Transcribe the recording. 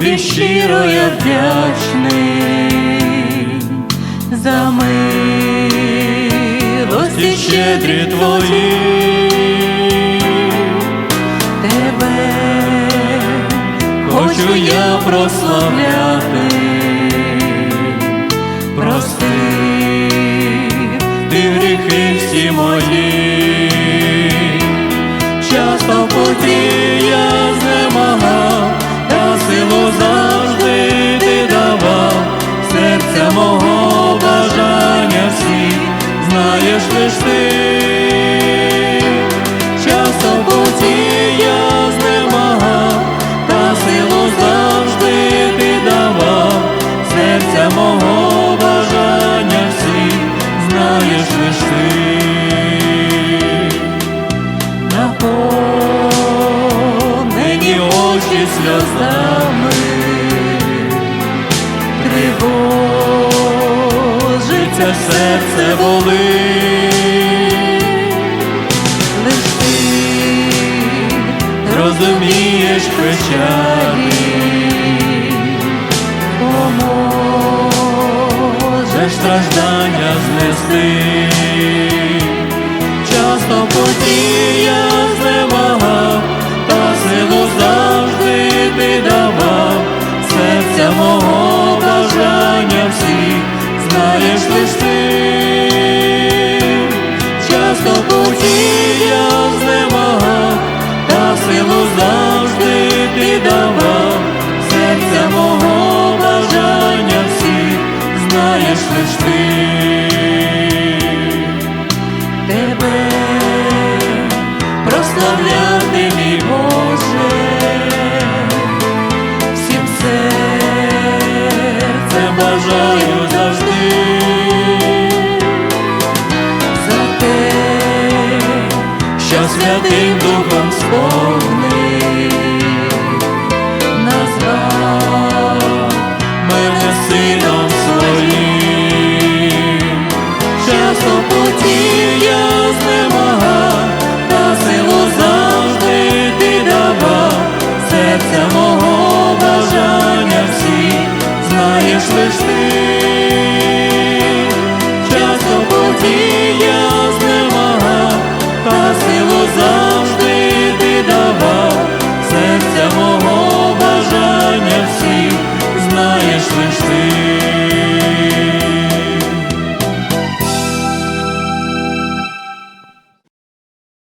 тобі щиро я вдячний за милості щедрі твої. Тебе хочу я прославляти, прости ти гріхи всі мої, часто в знаєш лиш ти. Часто в путі я знемагав, та силу завжди ти давав, серця мого бажання всі, знаєш лиш ти. Наповнені очі сльозами, тривожиться серце болить. Лиш ти розумієш печалі, поможеш страждання знести. Часто в путі я знемагав, та силу завжди ти давав, серця мого знаєш лиш ти. Часто в путі я знемагав, та силу завжди ти серця мого бажання всі, знаєш лиш ти. Тебе прославляти, мій Боже, всім серцем бажаю що святим Духом сповнив, назвав мене своїм. Часто в путі я знемагав, силу завжди ти серця мого бажання всі, знаєш лиш ти.